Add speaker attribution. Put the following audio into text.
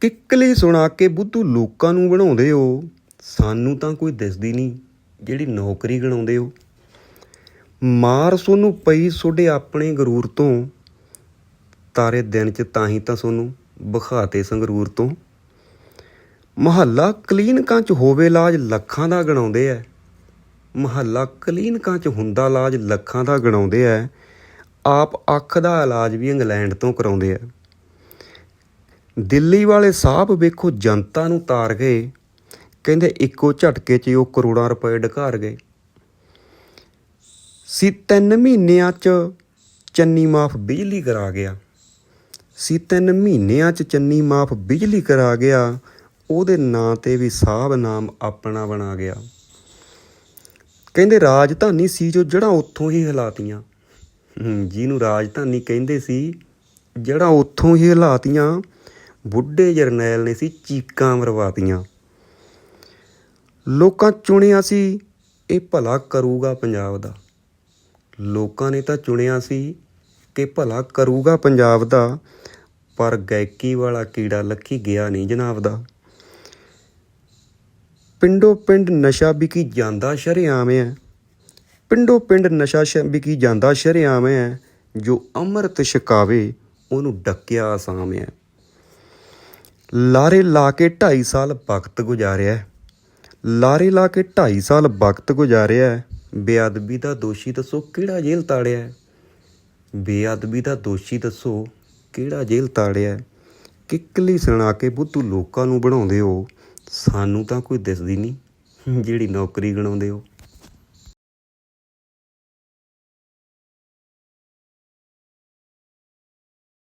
Speaker 1: ਕਿੱਕਲੀ ਸੁਣਾ ਕੇ ਬੁੱਧੂ ਲੋਕਾਂ ਨੂੰ ਬਣਾਉਂਦੇ ਹੋ? ਸਾਨੂੰ ਤਾਂ ਕੋਈ ਦਿਸਦੀ ਨਹੀਂ ਜਿਹੜੀ ਨੌਕਰੀ ਗਣਾਉਂਦੇ ਹੋ। ਮਾਰ ਸੋਨੂੰ ਪਈ ਤੁਹਾਡੇ ਆਪਣੇ ਗਰੂਰ ਤੋਂ। ਤਾਰੇ ਦਿਨ ਚ ਤਾਂ ਹੀ ਤਾਂ ਸੋਨੂੰ ਬਖਾਤੇ ਸੰਗਰੂਰ ਤੋਂ। ਮਹੱਲਾ ਕਲੀਨਕਾਂ ਚ ਹੋਵੇ ਇਲਾਜ ਲੱਖਾਂ ਦਾ ਗਣਾਉਂਦੇ ਐ। ਮਹੱਲਾ ਕਲੀਨਕਾਂ ਚ ਹੁੰਦਾ ਇਲਾਜ ਲੱਖਾਂ ਦਾ ਗਣਾਉਂਦੇ ਐ। ਆਪ ਅੱਖ ਦਾ ਇਲਾਜ ਵੀ ਇੰਗਲੈਂਡ ਤੋਂ ਕਰਾਉਂਦੇ ਐ। ਦਿੱਲੀ ਵਾਲੇ ਸਾਹਿਬ ਵੇਖੋ ਜਨਤਾ ਨੂੰ ਤਾਰ ਗਏ। ਕਹਿੰਦੇ ਇੱਕੋ ਝਟਕੇ 'ਚ ਉਹ ਕਰੋੜਾਂ ਰੁਪਏ ਢਕਾਰ ਗਏ। ਸੀ ਤਿੰਨ ਮਹੀਨਿਆਂ 'ਚ ਚੰਨੀ ਮਾਫ ਬਿਜਲੀ ਕਰਾ ਗਿਆ। ਸੀ ਤਿੰਨ ਮਹੀਨਿਆਂ 'ਚ ਚੰਨੀ ਮਾਫ ਬਿਜਲੀ ਕਰਾ ਗਿਆ, ਉਹਦੇ ਨਾਂ ਤੇ ਵੀ ਸਾਹਿਬ ਨਾਮ ਆਪਣਾ ਬਣਾ ਗਿਆ। ਕਹਿੰਦੇ ਰਾਜਧਾਨੀ ਸੀ ਜੋ ਜੜਾਂ ਉੱਥੋਂ ਹੀ ਹਿਲਾਤੀਆਂ। ਜਿਹਨੂੰ ਰਾਜਧਾਨੀ ਕਹਿੰਦੇ ਸੀ ਜੜਾਂ ਉੱਥੋਂ ਹੀ ਹਿਲਾਤੀਆਂ ਬੁੱਢੇ ਜਰਨੈਲ ਨੇ ਸੀ ਚੀਕਾਂ ਮਰਵਾਤੀਆਂ। ਲੋਕਾਂ ਚੁਣਿਆ ਸੀ, ਇਹ ਭਲਾ ਕਰੂਗਾ ਪੰਜਾਬ ਦਾ। ਲੋਕਾਂ ਨੇ ਤਾਂ ਚੁਣਿਆ ਸੀ ਕਿ ਭਲਾ ਕਰੂਗਾ ਪੰਜਾਬ ਦਾ, ਪਰ ਗਾਇਕੀ ਵਾਲਾ ਕੀੜਾ ਲੱਖੀ ਗਿਆ ਨਹੀਂ ਜਨਾਬ ਦਾ। ਪਿੰਡੋ ਪਿੰਡ ਨਸ਼ਾ ਵਿਕੀ ਜਾਂਦਾ ਸ਼ਰੇਆਮ ਹੈ ਪਿੰਡੋ ਪਿੰਡ ਨਸ਼ਾ ਸ਼ ਵਿਕੀ ਜਾਂਦਾ ਸ਼ਰੇਆਮ ਹੈ ਜੋ ਅੰਮ੍ਰਿਤ ਛਕਾਵੇ, ਉਹਨੂੰ ਡੱਕਿਆ ਆਸਾਮ ਹੈ ਲਾਰੇ ਲਾ ਕੇ 2.5 ਸਾਲ ਵਕਤ ਗੁਜ਼ਾਰਿਆ ਲਾਰੇ ਲਾ ਕੇ 2.5 ਸਾਲ ਵਕਤ ਗੁਜ਼ਾਰਿਆ ਬੇਅਦਬੀ ਦਾ ਦੋਸ਼ੀ ਦੱਸੋ ਕਿਹੜਾ ਜੇਲ੍ਹ ਤਾੜਿਆ ਬੇਅਦਬੀ ਦਾ ਦੋਸ਼ੀ ਦੱਸੋ ਕਿਹੜਾ ਜੇਲ੍ਹ ਤਾੜਿਆ ਕਿੱਕਲੀ ਸੁਣਾ ਕੇ ਬੁੱਧੂ ਲੋਕਾਂ ਨੂੰ ਬਣਾਉਂਦੇ ਹੋ, ਸਾਨੂੰ ਤਾਂ ਕੋਈ ਦਿਸਦੀ ਨਹੀਂ। ਜਿਹੜੀ ਨੌਕਰੀ ਗਣਾਉਂਦੇ ਹੋ।